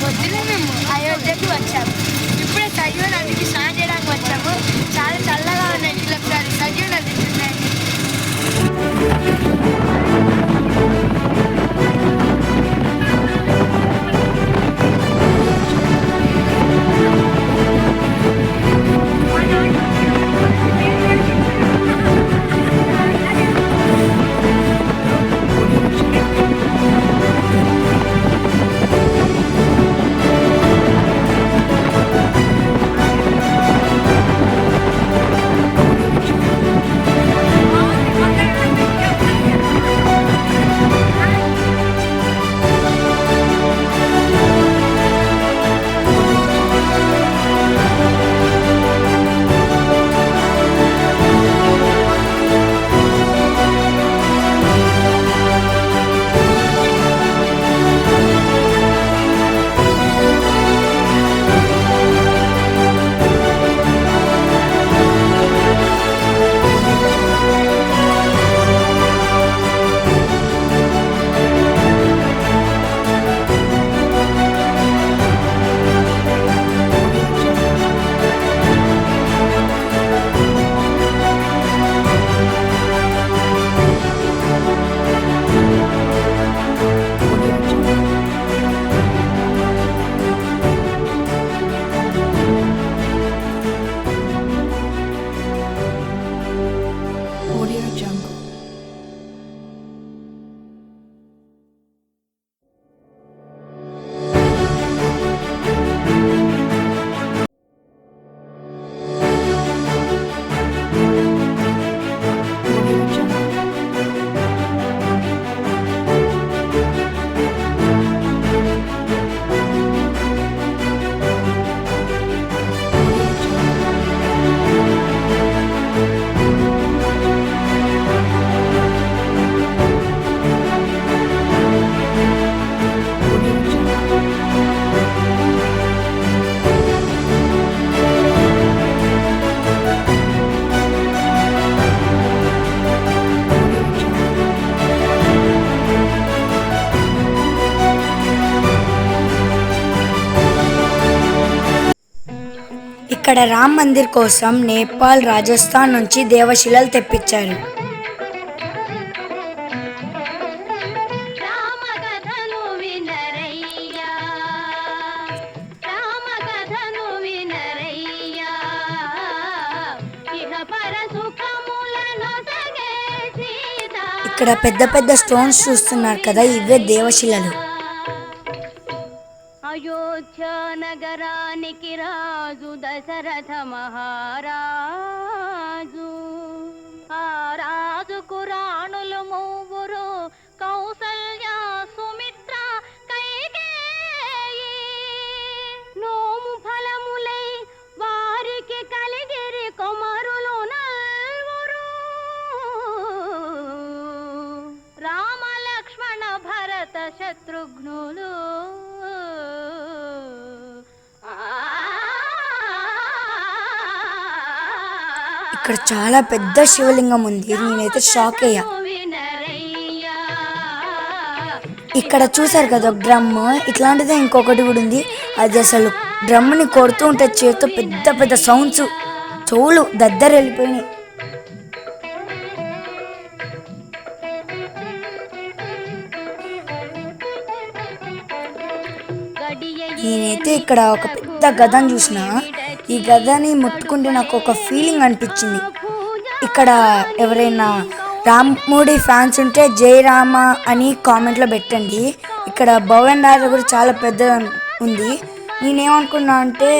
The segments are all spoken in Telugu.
పొద్దున్నే మేము అయోధ్యకు వచ్చాము ఇప్పుడే ఇక్కడ రామ్ మందిర్ కోసం నేపాల్ రాజస్థాన్ నుంచి దేవశిలలు తెప్పించారు. ఇక్కడ పెద్ద పెద్ద స్టోన్స్ చూస్తున్నారు కదా ఇవే దేవశిలలు. అయోధ్య నగరానికి రాజు దశరథ మహారాజు. ఆ రాజుకు రాణులు మూవురు కౌసల్య సుమిత్ర కైకేయి. నోము ఫలములై వారికి కలిగిరి కొమరులు నల్వురు. రామ లక్ష్మణ భరత శత్రుఘ్నులు. ఇక్కడ చాలా పెద్ద శివలింగం ఉంది. నేనైతే షాక్ అయ్యా. ఇక్కడ చూసారు కదా డ్రమ్? ఇట్లాంటిదే ఇంకొకటి కూడా ఉంది. అది అసలు డ్రమ్ని కొడుతూ ఉంటే చేతితో పెద్ద పెద్ద సౌండ్స్ చెవులు దద్దరు వెళ్ళిపోయినాయి. నేనైతే ఇక్కడ ఒక పెద్ద గదని చూసిన. ఈ గదని ముట్టుకుంటే నాకు ఒక ఫీలింగ్ అనిపించింది. ఇక్కడ ఎవరైనా రాముడి ఫ్యాన్స్ ఉంటే జై రామ అని కామెంట్లో పెట్టండి. ఇక్కడ భవన్ రాజు కూడా చాలా పెద్ద ఉంది. నేనేమనుకున్నా అంటే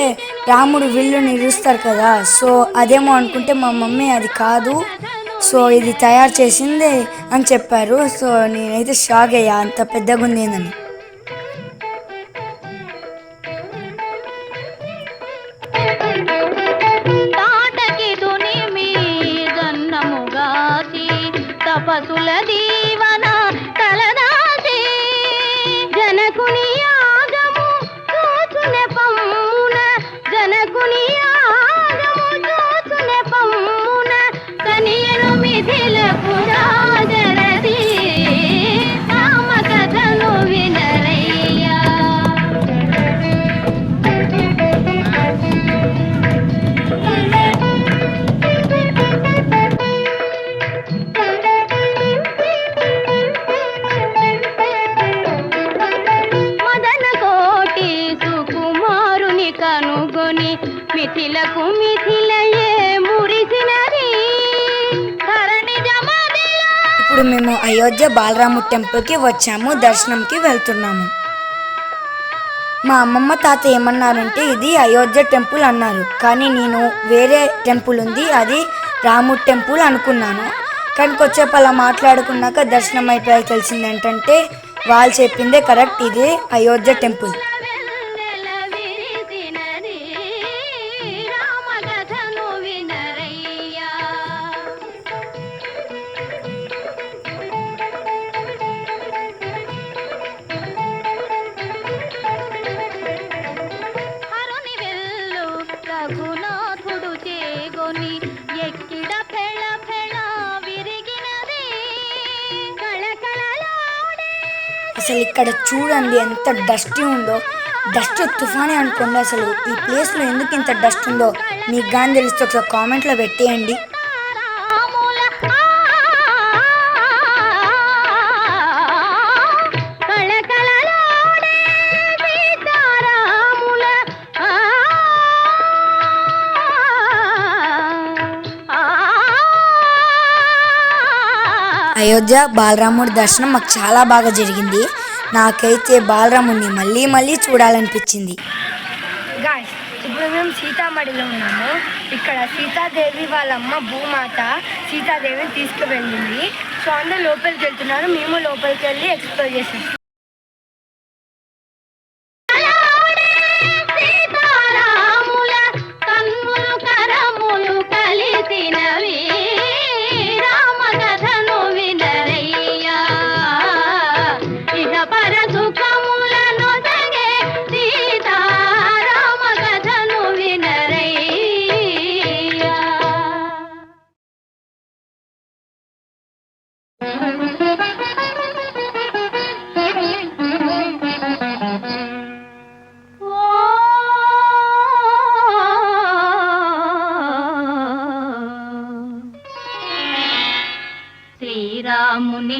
రాముడు విల్లు నిలుస్తారు కదా సో అదేమో అనుకుంటే మా మమ్మీ అది కాదు. సో ఇది తయారు చేసింది అని చెప్పారు. సో నేనైతే షాక్ అయ్యా అంత పెద్దగా ఉంది ఏందని తపసుల మిథిలకు మిథిలయే మురిసినది. ఇప్పుడు మేము అయోధ్య బాలరాము టెంపుల్కి వచ్చాము దర్శనంకి వెళ్తున్నాము. మా అమ్మమ్మ తాత ఏమన్నారంటే ఇది అయోధ్య టెంపుల్ అన్నారు. కానీ నేను వేరే టెంపుల్ ఉంది అది రాము టెంపుల్ అనుకున్నాను. కానీ కొద్దిసేపు అలా మాట్లాడుకున్నాక దర్శనం అయిపోయాక తెలిసింది ఏంటంటే వాళ్ళు చెప్పిందే కరెక్ట్ ఇది అయోధ్య టెంపుల్. అసలు ఇక్కడ చూడండి ఎంత డస్టీ ఉందో. డస్ట్ తుఫానే అనుకోండి అసలు. ఈ ప్లేస్లో ఎందుకు ఇంత డస్ట్ ఉందో? మీకు కానీ తెలిస్తే ఒకసారి కామెంట్లో పెట్టేయండి. అయోధ్య బాలరాముడి దర్శనం మాకు చాలా బాగా జరిగింది. నాకైతే బాలరాముడిని మళ్ళీ మళ్ళీ చూడాలనిపించింది. గాయస్ ఇప్పుడు మేము సీతామడిలో ఉన్నాము. ఇక్కడ సీతాదేవి వాళ్ళ అమ్మ భూమాత సీతాదేవిని తీసుకువెళ్ళింది. సో అందరూ లోపలికి వెళ్తున్నారు. మేము లోపలికి వెళ్ళి ఎక్స్ప్లోర్ చేసాం.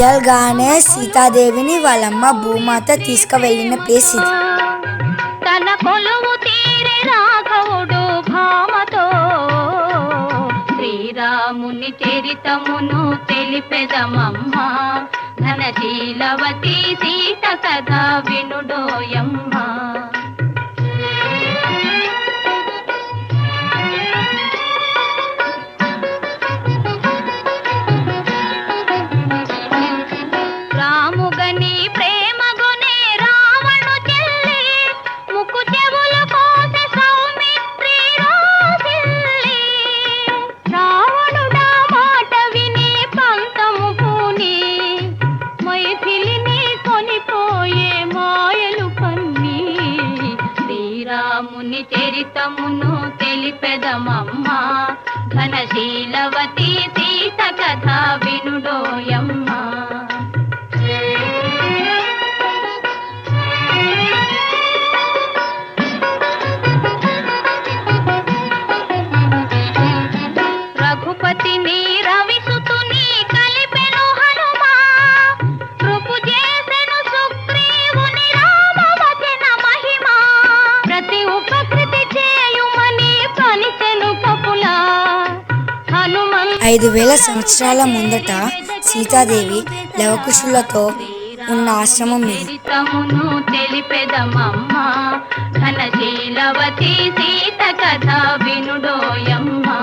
రియల్గానే సీతాదేవిని వాళ్ళమ్మ భూమాత తీసుకువెళ్ళిన ప్లేస్ ఇది. తన కొలువు తీరే రాఘవుడు భామతో శ్రీరాముని చరితమును తెలిపెదమమ్మ. ఘనశీలవతి సీత కథ వినుడోయమ్మ. మైథిలిని కొనిపోయే మాయలు కన్ని. శ్రీరాముని చరితమును తెలిపెదమమ్మ. ఘనశీలవతి సీత కథ వినుడోయమ్మా. ఐదు వేల సంవత్సరాల ముందట సీతాదేవి లవకుశులతో ఉన్న ఆశ్రమం ఇది. చరితమును తెలిపెదమమ్మ ఘనశీలవతి సీత కథ వినుడోయమ్మా.